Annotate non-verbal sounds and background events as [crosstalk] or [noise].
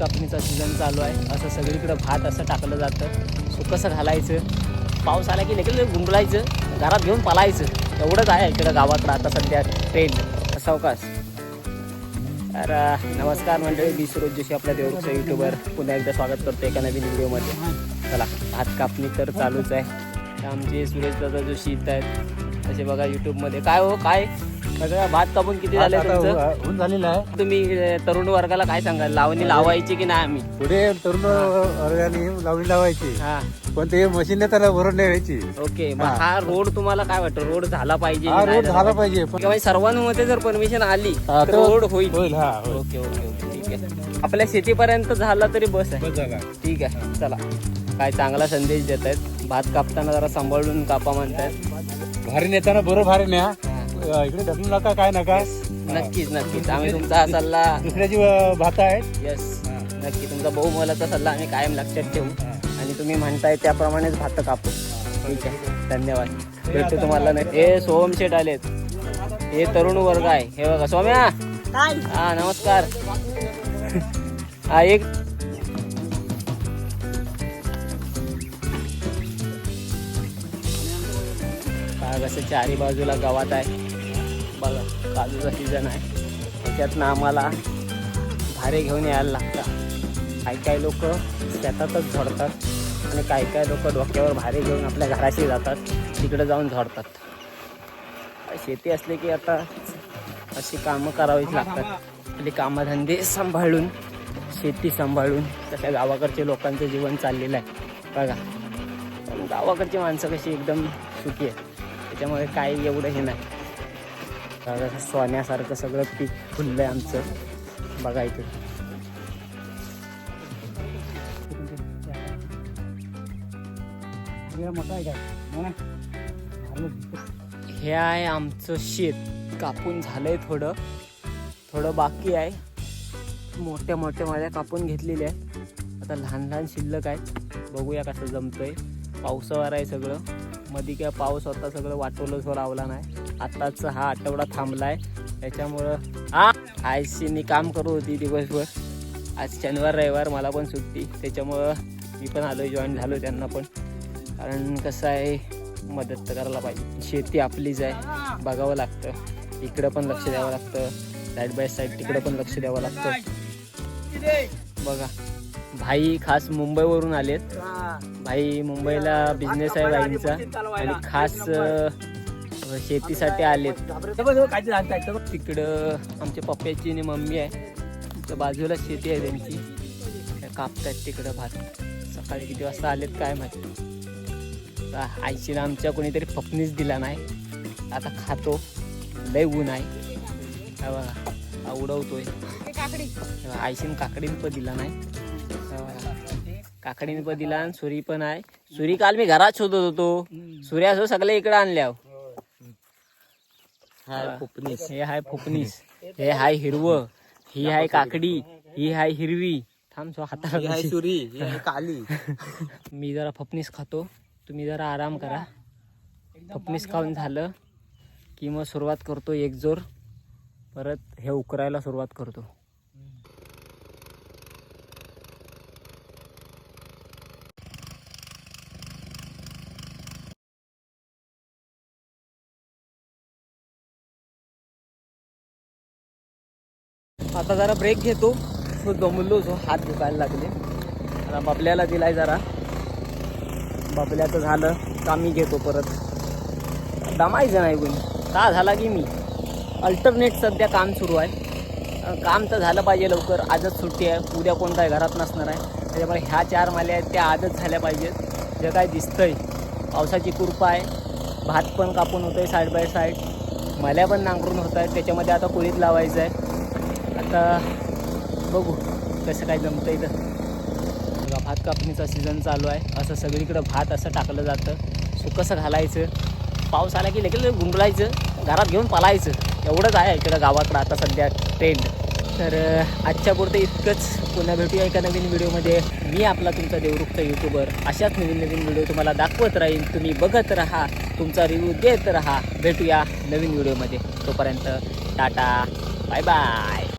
कापणीचा सीझन चालू आहे. असं सगळीकडं भात असं टाकलं जातं. सो कसं घालायचं? पाऊस आला की लगेच गुंडलायचं घरात घेऊन पालायचं. एवढंच आहे इकडं गावात आता सध्या ट्रेंड सावकाश तर नमस्कार मंडळी. मी सुरोज जोशी आपल्या देवरूपचं युट्यूबर पुन्हा एकदा स्वागत करतो एका नवीन व्हिडिओमध्ये. चला भात कापणी तर चालूच आहे. आमचे सुरेश दादा जोशी इथं आहेत. तसे बघा युट्यूबमध्ये काय हो? काय? सगळं भात कापून किती झाले तुमचं? होऊन झालेलं आहे. तुम्ही अं, तरुण वर्गाला काय सांगाल? लावणी लावायची की नाही आम्ही? पुढे तरुण वर्गाने लावणी लावायची. हा. पण ते मशीन त्याला भरून नाही व्हायची ओके मग हा. रोड तुम्हाला काय वाटतं? रोड झाला पाहिजे हा की नाही रोड झाला पाहिजे? पण किंवा सर्वांमध्ये जर परमिशन आली हा, तर रोड होईल. होईल हा होईल. ओके ओके ओके ठीक आहे. आपल्या शेतीपर्यंत झाला तरी बस आहे. बस झाला. ठीक आहे चला. काय चांगला संदेश देत आहेत भात कापताना जरा सांभाळून कापा म्हणतायत. भारी नेताना बरं भारी न्या. अं, इकडे ढकलू नका काय नका. नक्कीच नक्कीच. आम्ही तुमचा सल्ला दुसऱ्याची अं, भात आहेत. यस नक्की. तुमचा बहुमोलाचा सल्ला आम्ही कायम लक्षात ठेवू. आणि तुम्ही म्हणताय त्याप्रमाणेच भात कापू. ठीक आहे. धन्यवाद. भेटतो तुम्हाला नाही हे सोहम शेठ आलेत. हे तरुण वर्ग आहे. हे बघा सोम्या. हा नमस्कार. हा एक असं चारी बाजूला गावात आहे. बघा काजूचा सीझन आहे. त्याच्यातनं आम्हाला भारे घेऊन यायला लागतात काही काही लोक शेतातच झोडतात आणि काही काही लोक डोक्यावर भारे घेऊन आपल्या घराशी जातात. तिकडे जाऊन झोडतात. शेती असली की आता अशी कामं करावीच लागतात. आपली कामधंदे सांभाळून शेती सांभाळून तशा गावाकडच्या लोकांचं जीवन चाललेलं आहे. बघा. पण गावाकडची माणसं कशी एकदम सुखी आहे त्याच्यामुळे काही एवढं हे नाही. सोन्यासारखं सगळं पीक फुललं आहे आमचं. बघा इथे. हे आहे आमचं शेत. कापून झालंय थोडं. थोडं बाकी आहे. मोठ्या मोठ्या माझ्या कापून घेतलेल्या आहेत. आता लहान लहान शिल्लक आहे बघूया कसं जमतंय. पावसावर आहे सगळं. मध्ये काय पाऊस होता सगळं वाटवलंच लावला नाही. आत्ताच हा आठवडा थांबलाय. त्याच्यामुळं हा आयसीनी काम करू होती दिवसभर. आज शनिवार रविवार मला पण सुट्टी. त्याच्यामुळं मी पण आलो जॉईन झालो त्यांना पण. कारण कसं आहे मदत तर करायला पाहिजे. शेती आपलीच आहे. बघावं लागतं. इकडं पण लक्ष द्यावं लागतं. साईड बाय साईड तिकडं पण लक्ष द्यावं लागतं. बघा. भाई खास मुंबईवरून आलेत. भाई मुंबईला बिझनेस आहे भाईंचा. आणि खास शेतीसाठी आलेत. तिकडं आमच्या पप्प्याची आणि मम्मी आहे. तर बाजूला शेती आहे त्यांची. कापतात तिकडं भात. सकाळी किती वाजता आलेत काय माहिती. आईशीला आमच्या कोणीतरी पपनीच दिला नाही. आता खातो. लय ऊन आहे. बघा उडवतोय आईशीन काकडीन पण दिला नाही. काकडीन पण दिला आणि सुरी पण आहे. सुरी काल मी घरात शोधत होतो. सुर्या असो सगळे इकडे आणल्या हे. हाय फुकनीस हे हाय हिरवं. ही हाय काकडी. ही हाय हिरवी. थांब सो हाताला कशी. काली. [laughs] मी जरा फपनीस खातो. तुम्ही जरा आराम करा. फपनीस खाऊन झालं की मग सुरुवात करतो एक जोर परत हे उकरायला सुरुवात करतो. आता जरा ब्रेक घेतो. सो दमलो जो हात दुखायला लागले. आता बबल्याला दिलाय जरा. बबल्याचं झालं का मी घेतो परत. दमायचं नाही कोणी. का झाला की मी? अल्टरनेट सध्या काम सुरू आहे. काम तर झालं पाहिजे लवकर. आजच सुट्टी आहे. उद्या कोण काय घरात नसणार आहे. त्याच्यामुळे ह्या चार माल्या आहेत त्या आजच झाल्या पाहिजेत. जे काय दिसतंय. पावसाची कृपा आहे. भात पण कापून होतं आहे साईड बाय साईड मल्या पण नांगरून होत आहेत. त्याच्यामध्ये आता कुळीत लावायचं आहे. आता बघू कसं काय जमतं इथं. बघा भात कापणीचा सीझन चालू आहे. असं सगळीकडं भात असं टाकलं जातं. सो कसं घालायचं? पाऊस आला की लगेच गुंडलायचं घरात घेऊन पालायचं. एवढंच आहे इकडं गावाकडं आता सध्या ट्रेंड तर आजच्या पुरतं इतकंच. पुन्हा भेटूया एका नवीन व्हिडिओमध्ये. मी आपला तुमचा देवरुक्त यूट्यूबर अशाच नवीन नवीन व्हिडिओ तुम्हाला दाखवत राहील तुम्ही बघत राहा तुमचा रिव्ह्यू देत राहा. भेटूया नवीन व्हिडिओमध्ये. तोपर्यंत टाटा. Bye bye.